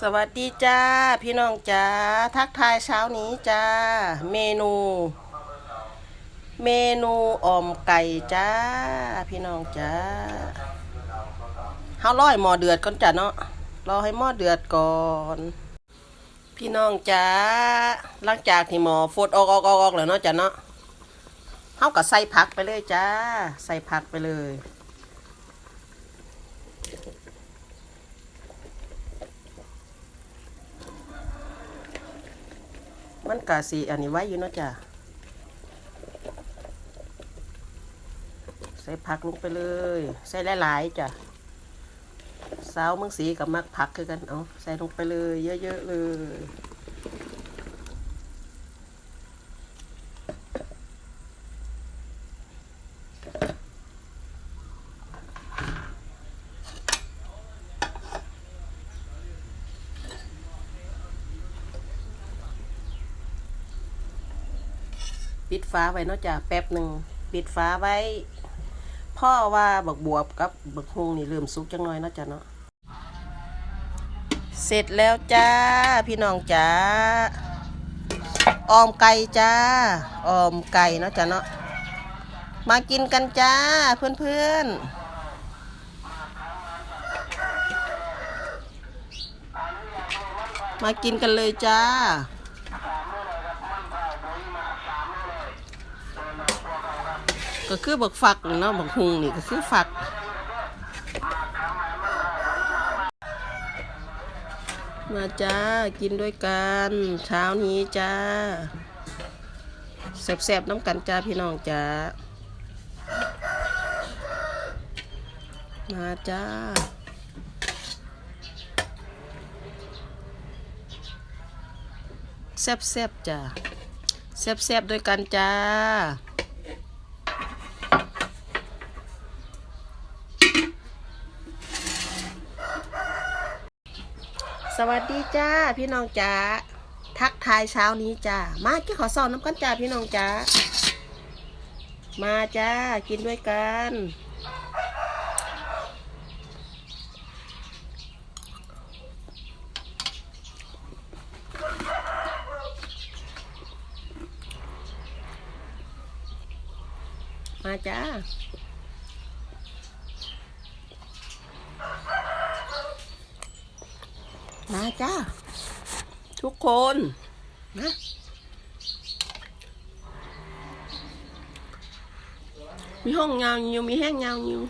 สวัสดีจ้า พี่น้องจ้า ทักทายเช้านี้จ้า เมนู เมนูอ่อมไก่จ้า พี่น้องจ้าเฮาร้อยหม้อเดือดก่อนจ้ะเนาะรอให้หม้อเดือดก่อน พี่น้องจ้าหลังจากที่หมอฟดออกออกออกออกแล้วเนาะจ้ะเนาะเฮาก็ใส่ผักไปเลยจ้า ใส่ผักไปเลย มันกาสีอันนี้ไว้อยู่เนาะจ้ะใส่ผักลงไปเลย ใส่หลายๆจ้ะสาวเมืองสีกับมักผักคือกันเอาใส่ลงไปเลย เยอะๆเลย ปิดฟ้าไว้เนาะจ้ะแป๊บหนึ่งปิดฟ้าไว้ พ่อว่าบักบวบกับบักฮงนี่เริ่มสุกจังหน่อยเนาะจ้ะเนาะเสร็จแล้วจ้า พี่น้องจ้าออมไก่จ้าออมไก่เนาะจ้ะเนาะมากินกันจ้าเพื่อนๆมากินกันเลยจ้า ก็คือบักฝักเนาะบักฮุงนี่ก็คือฝักมาจ้า กินด้วยกันเช้านี้จ้าแซ่บๆน้ำกันจ้าพี่น้องจ้ามาจ้าแซ่บๆจ้าแซ่บๆด้วยกันจ้า วัสดีจ้าพี่น้องจ้าทักทายเช้านี้จ้ามากินขอสอนน้ำกันจ้าพี่น้องจ้ามาจ้ากินด้วยกันมาจ้า มา จ้า ทุกคนนะมีห้องเงาอยู่มีแห้งเงาอยู่